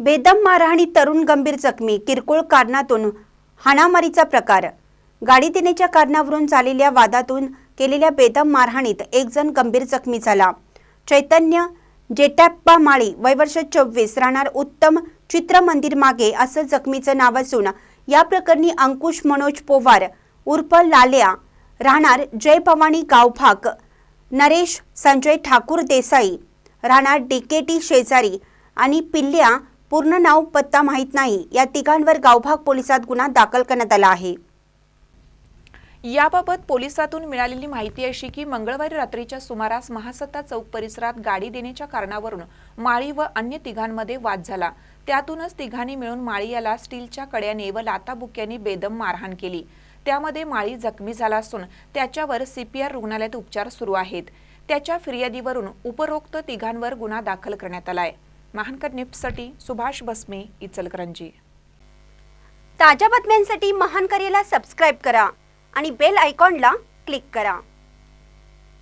बेदम मारहाणी तरुण गंभीर जखमी किरकोळ कारणातून हाणामारीचा प्रकार. गाडी देण्याच्या कारणावरून झालेल्या वादातून केलेल्या बेदम मारहाणीत एक जण गंभीर जखमी झाला. चैतन्य जेटॅप्पा माळी वयवर्ष चोवीस राहणार उत्तम चित्र मंदिर मागे असं जखमीचं नाव असून या प्रकरणी अंकुश मनोज पोवार उर्फ लाल्या राहणार जय भवानी गावभाग नरेश संजय ठाकूर देसाई राहणार डीकेटी शेजारी आणि पिल्ल्या पूर्ण नाव पत्ता माहीत नाही. या तिघांवर गावभाग पोलिसात गुन्हा दाखल करण्यात आला आहे. याबाबत पोलिसातून मिळालेली माहिती अशी की मंगळवारी रात्रीच्या सुमारास महासत्ता चौक परिसरात गाडी देण्याच्या कारणावरून माळी व अन्य तिघांमध्ये वाद झाला. त्यातूनच तिघांनी मिळून माळी याला स्टीलच्या कड्याने व लाताबुक्याने बेदम मारहाण केली. त्यामध्ये माळी जखमी झाला असून त्याच्यावर सीपीआर रुग्णालयात उपचार सुरू आहेत. त्याच्या फिर्यादीवरून उपरोक्त तिघांवर गुन्हा दाखल करण्यात आला आहे महानकर न्यूजसाठी सुभाष बसमे इचलकरंजी. ताज्या बातम्यांसाठी महानकरेला सबस्क्राईब करा आणि बेल आयकॉनला क्लिक करा.